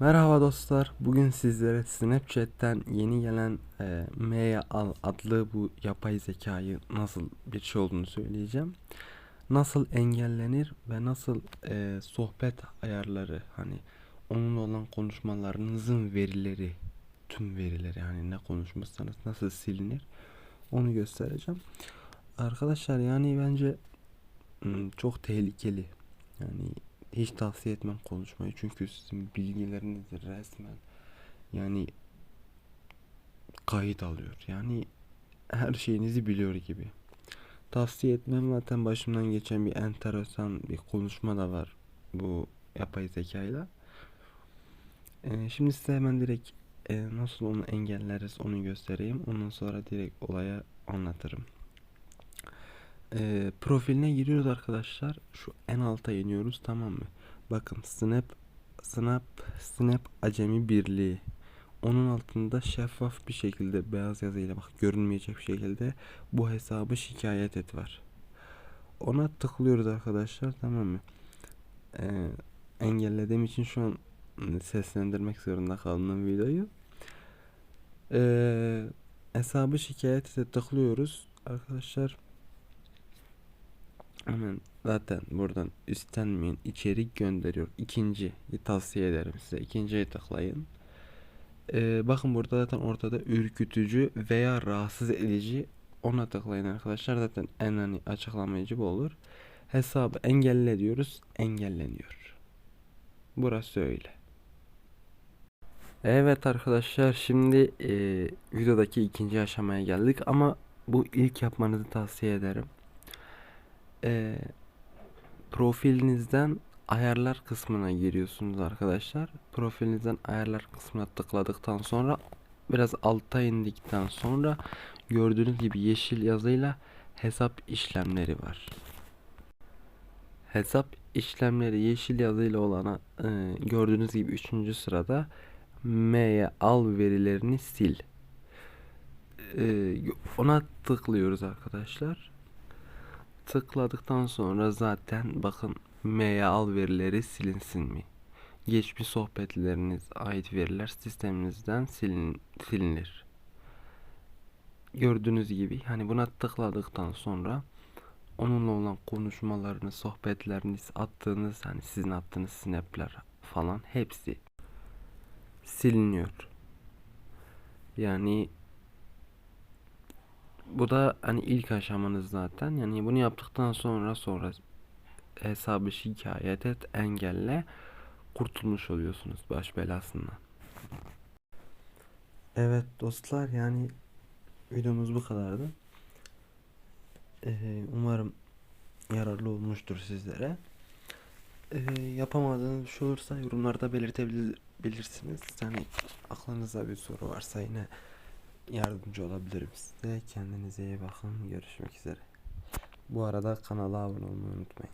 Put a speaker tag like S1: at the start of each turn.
S1: Merhaba dostlar. Bugün sizlere Snapchat'ten yeni gelen e, Maya adlı bu yapay zekayı nasıl bir şey olduğunu söyleyeceğim. Nasıl engellenir ve nasıl e, sohbet ayarları hani onunla olan konuşmalarınızın verileri, tüm verileri yani ne konuşmuşsanız nasıl silinir onu göstereceğim. Arkadaşlar yani bence çok tehlikeli. Yani hiç tavsiye etmem konuşmayı çünkü sizin bilgilerinizi resmen yani kayıt alıyor. Yani her şeyinizi biliyor gibi. Tavsiye etmem zaten başımdan geçen bir enteresan bir konuşma da var bu yapay zekayla. Ee, şimdi size hemen direkt e, nasıl onu engelleriz onu göstereyim. Ondan sonra direkt olaya anlatırım. Ee, profiline giriyoruz arkadaşlar. Şu en alta iniyoruz tamam mı? Bakın Snap Snap Snap Acemi Birliği. Onun altında şeffaf bir şekilde beyaz yazıyla bak görünmeyecek bir şekilde bu hesabı şikayet et var. Ona tıklıyoruz arkadaşlar tamam mı? Ee, engellediğim için şu an seslendirmek zorunda kaldım videoyu. Ee, hesabı şikayet ete tıklıyoruz arkadaşlar. Hemen zaten buradan istenmeyen içerik gönderiyor. İkinci tavsiye ederim size. İkinciye tıklayın. Ee, bakın burada zaten ortada ürkütücü veya rahatsız edici ona tıklayın arkadaşlar. Zaten en hani açıklamayıcı bu olur. Hesabı engelle diyoruz. Engelleniyor. Burası öyle. Evet arkadaşlar şimdi e, videodaki ikinci aşamaya geldik ama bu ilk yapmanızı tavsiye ederim. E, profilinizden ayarlar kısmına giriyorsunuz arkadaşlar. Profilinizden ayarlar kısmına tıkladıktan sonra biraz alta indikten sonra gördüğünüz gibi yeşil yazıyla hesap işlemleri var. Hesap işlemleri yeşil yazıyla olana e, gördüğünüz gibi 3. sırada M'ye al verilerini sil. E, ona tıklıyoruz arkadaşlar. Tıkladıktan sonra zaten bakın M'ye al verileri silinsin mi? Geçmiş sohbetleriniz ait veriler sisteminizden silin, silinir. Gördüğünüz gibi hani buna tıkladıktan sonra onunla olan konuşmalarınız, sohbetleriniz, attığınız hani sizin attığınız snapler falan hepsi siliniyor. Yani bu da hani ilk aşamanız zaten. Yani bunu yaptıktan sonra sonra hesabı şikayet et, engelle kurtulmuş oluyorsunuz baş belasından. Evet dostlar yani videomuz bu kadardı. Ee, umarım yararlı olmuştur sizlere. Ee, yapamadığınız bir şey olursa yorumlarda belirtebilirsiniz. Yani aklınızda bir soru varsa yine yardımcı olabilirim size. Kendinize iyi bakın. Görüşmek üzere. Bu arada kanala abone olmayı unutmayın.